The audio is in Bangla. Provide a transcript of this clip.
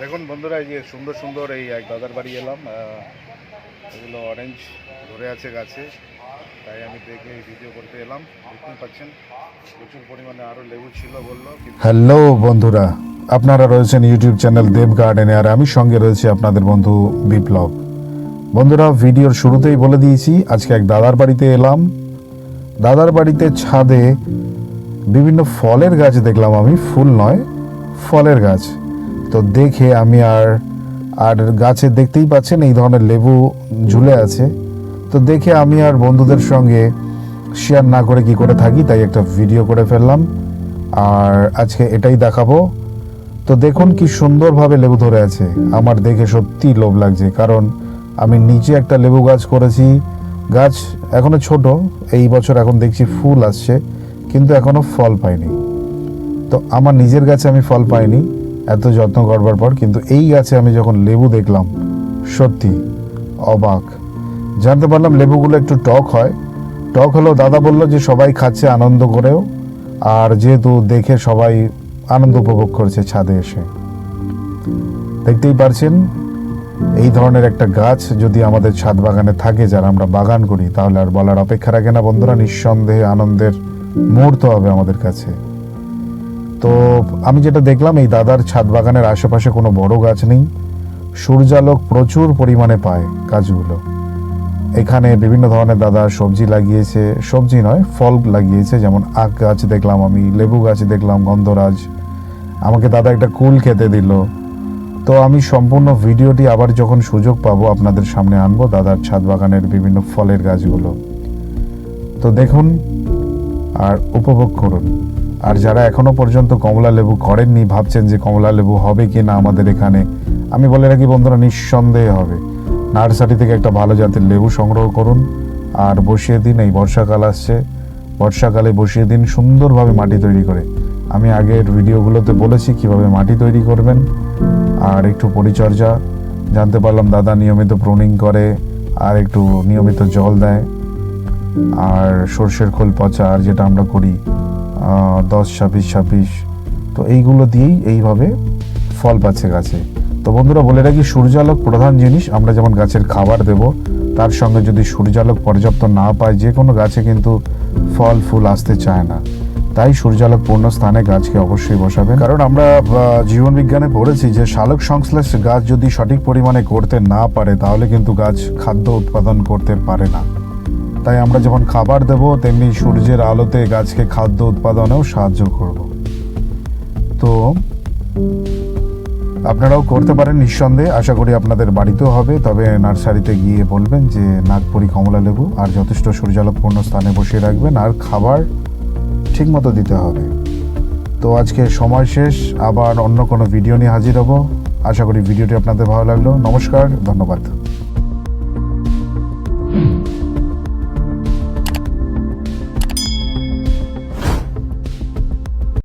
দেখুন বন্ধুরা, এই যে সুন্দর সুন্দর এই এক দাদার বাড়ি এলাম এগুলো অরেঞ্জ ধরে আছে গাছে, তাই আমি দেখে ভিডিও করতে এলাম। দেখতেই পাচ্ছেন, প্রচুর পরিমাণে আরও লেবু ছিল বলল হ্যালো বন্ধুরা, আপনারা রয়েছেন ইউটিউব চ্যানেল দেব গার্ডেনে আর আমি সঙ্গে রয়েছে আপনাদের বন্ধু বিপ্লব। বন্ধুরা ভিডিওর শুরুতেই বলে দিয়েছি, আজকে এক দাদার বাড়িতে এলাম। দাদার বাড়িতে ছাদে বিভিন্ন ফলের গাছ দেখলাম আমি, ফুল নয়, ফলের গাছ। তো দেখে আমি আর আর গাছে দেখতেই পাচ্ছেন এই ধরনের লেবু ঝুলে আছে। তো দেখে আমি আর বন্ধুদের সঙ্গে শেয়ার না করে কি করে থাকি, তাই একটা ভিডিও করে ফেললাম। আর আজকে এটাই দেখাবো। তো দেখুন কি সুন্দরভাবে লেবু ধরে আছে। আমার দেখে সত্যি লোভ লাগছে, কারণ আমি নিচে একটা লেবু গাছ করেছি। গাছ এখনও ছোট, এই বছর এখন দেখছি ফুল আসছে, কিন্তু এখনও ফল পাইনি। তো আমার নিজের গাছে আমি ফল পাইনি। এত যত্ন করবার পর কিন্তু এই গাছে আমি যখন লেবু দেখলাম, সত্যি অবাক। জানতে পারলাম লেবুগুলো একটু টক হয়। টক হলো দাদা বলল যে সবাই খাচ্ছে আনন্দ করেও, আর যেহেতু দেখে সবাই আনন্দ উপভোগ করছে ছাদে এসে। দেখতেই পারছেন, এই ধরনের একটা গাছ যদি আমাদের ছাদ বাগানে থাকে যারা আমরা বাগান করি, তাহলে আর বলার অপেক্ষা রাখে না বন্ধুরা, নিঃসন্দেহে আনন্দের মুহূর্ত হবে আমাদের কাছে। তো আমি যেটা দেখলাম, এই দাদার ছাদ বাগানের আশেপাশে কোনো বড় গাছ নেই। সূর্যালোক প্রচুর পরিমাণে পায় গাছগুলো। এখানে বিভিন্ন ধরনের দাদা সবজি লাগিয়েছে, সবজি নয়, ফল লাগিয়েছে, যেমন আখ গাছ দেখলাম আমি, লেবু গাছ দেখলাম, গন্ধরাজ। আমাকে দাদা একটা কুল খেতে দিল। তো আমি সম্পূর্ণ ভিডিওটি আবার যখন সুযোগ পাবো, আপনাদের সামনে আনব দাদার ছাদ বাগানের বিভিন্ন ফলের গাছগুলো। তো দেখুন আর উপভোগ করুন। আর যারা এখনও পর্যন্ত কমলা লেবু করেননি, ভাবছেন যে কমলা লেবু হবে কি না আমাদের এখানে, আমি বলে রাখি বন্ধুরা, নিঃসন্দেহে হবে। নার্সারি থেকে একটা ভালো জাতের লেবু সংগ্রহ করুন, আর বসিয়ে দিন, এই বর্ষাকাল আসছে। বর্ষাকালে বসিয়ে দিন, সুন্দরভাবে মাটি তৈরি করে। আমি আগের ভিডিওগুলোতে বলেছি কীভাবে মাটি তৈরি করবেন। আর একটু পরিচর্যা, জানতে পারলাম দাদা নিয়মিত প্রুনিং করে, আর একটু নিয়মিত জল দেয়। আর সর্ষের খোল পচা, আর যেটা আমরা করি দশ, ছাব্বিশ ছাব্বিশ। তো এইগুলো দিয়েই এইভাবে ফল পাচ্ছে গাছে। তো বন্ধুরা, বলে রাখি, সূর্যালোক প্রধান জিনিস, আমরা যেমন গাছের খাবার দেব, তার সঙ্গে যদি সূর্যালোক পর্যাপ্ত না পায়, যে কোনো গাছে কিন্তু ফল, ফুল আসতে চায় না। তাই সূর্যালোক পূর্ণ স্থানে গাছকে অবশ্যই বসাবেন। কারণ আমরা জীবন বিজ্ঞানে পড়েছি যে শালক সংশ্লেষ গাছ যদি সঠিক পরিমাণে করতে না পারে, তাহলে কিন্তু গাছ খাদ্য উৎপাদন করতে পারে না। তাই আমরা যখন খাবার দেব, তেমনি সূর্যের আলোতে গাছকে খাদ্য উৎপাদনেও সাহায্য করব। তো, আপনারাও করতে পারেন নিঃসন্দেহে। আশা করি আপনাদের বাড়িতেও হবে। তবে নার্সারিতে গিয়ে বলবেন যে, নাগপুরি কমলা লেবু আর যথেষ্ট সূর্যালোকপূর্ণ স্থানে বসিয়ে রাখবেন আর খাবার ঠিকমতো দিতে হবে। তো আজকে সময় শেষ। আবার অন্য কোনো ভিডিও নিয়ে হাজির হব। আশা করি ভিডিওটি আপনাদের ভালো লাগল। নমস্কার, ধন্যবাদ।